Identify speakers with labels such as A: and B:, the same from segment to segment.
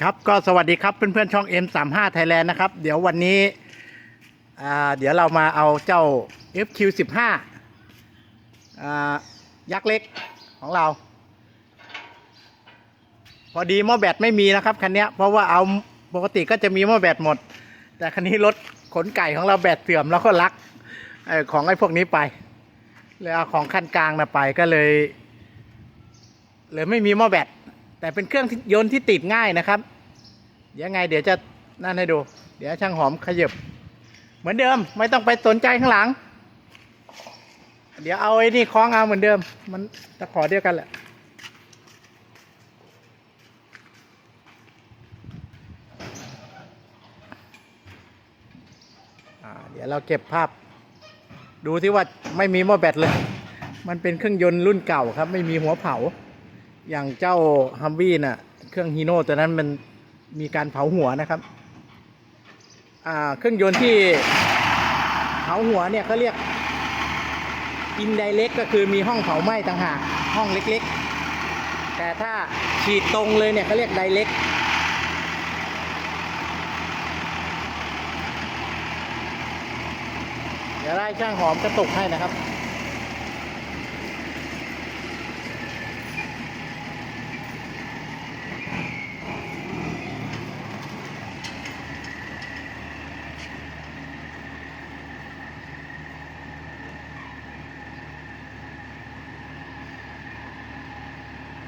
A: ครับก็สวัสดีครับเพื่อนๆช่อง M35 Thailand นะครับ เดี๋ยววันนี้เดี๋ยวเรามาเอาเจ้า FQ15 ายักษ์เล็กของเรา พอดีหม้อแบตไม่มีนะครับคันนี้เพราะว่าเอาปกติก็จะมีหม้อแบตหมด แต่คันนี้รถขนไก่ของเราแบตเสื่อมแล้วก็ลักอของไอ้พวกนี้ไปเลยเอาของคันกลางนะไปก็เลยเลยไม่มีหม้อแบต แต่เป็นเครื่องยนต์ที่ติดง่ายนะครับ เดี๋ยวไงเดี๋ยวจะนั่นให้ดู เดี๋ยวช่างหอมขยับเหมือนเดิม ไม่ต้องไปสนใจข้างหลัง เดี๋ยวเอาไอ้นี่คล้องเอาเหมือนเดิม มันตะขอเดียวกันแหละเดี๋ยวเราเก็บภาพ ดูที่ว่าไม่มีหม้อแบตเลย มันเป็นเครื่องยนต์รุ่นเก่าครับ ไม่มีหัวเผา อย่างเจ้าฮัมวี่น่ะ เครื่องฮีโน่ตัวนั้นมันมีการเผาหัวนะครับ อ่า เครื่องยนต์ที่เผาหัวเนี่ยเขาเรียกอินไดเล็กก็คือมีห้องเผาไหม้ต่างหากห้องเล็กๆ แต่ถ้าฉีดตรงเลยเนี่ยเขาเรียกไดเล็กเดี๋ยวได้ช่างหอมกระตุกให้นะครับ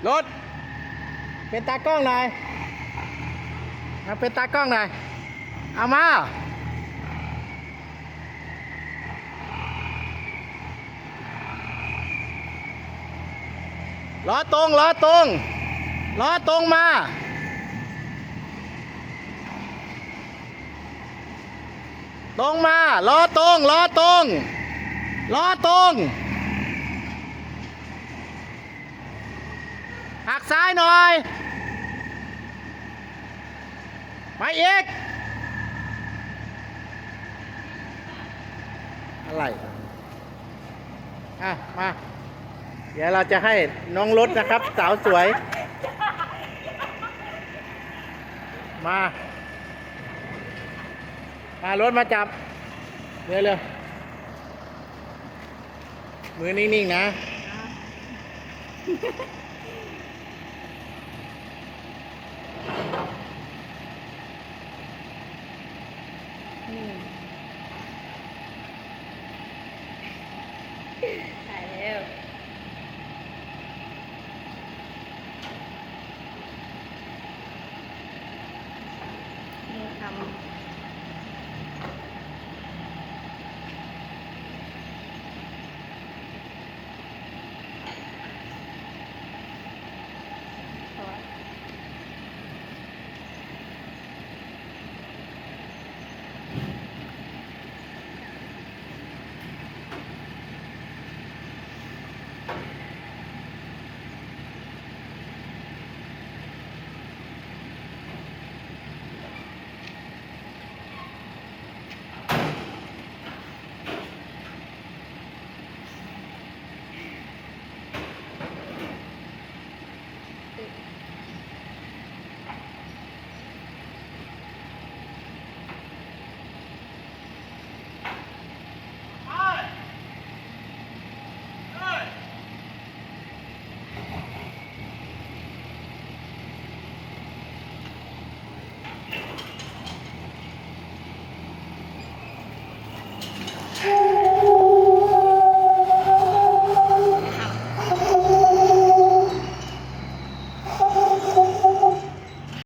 A: รถ เป็นตากล้องหน่อยมาเป็นตากล้องหน่อย เอามา ล้อตรงล้อตรงล้อตรงมาตรงมาล้อตรงล้อตรงล้อตรง หักซ้ายหน่อยมาอีก อะไร อะ มา เดี๋ยวเราจะให้น้องรถนะครับ สาวสวย มามารถมาจับ เร็วเร็วมือนิ่ง ๆ นะ
B: ถ่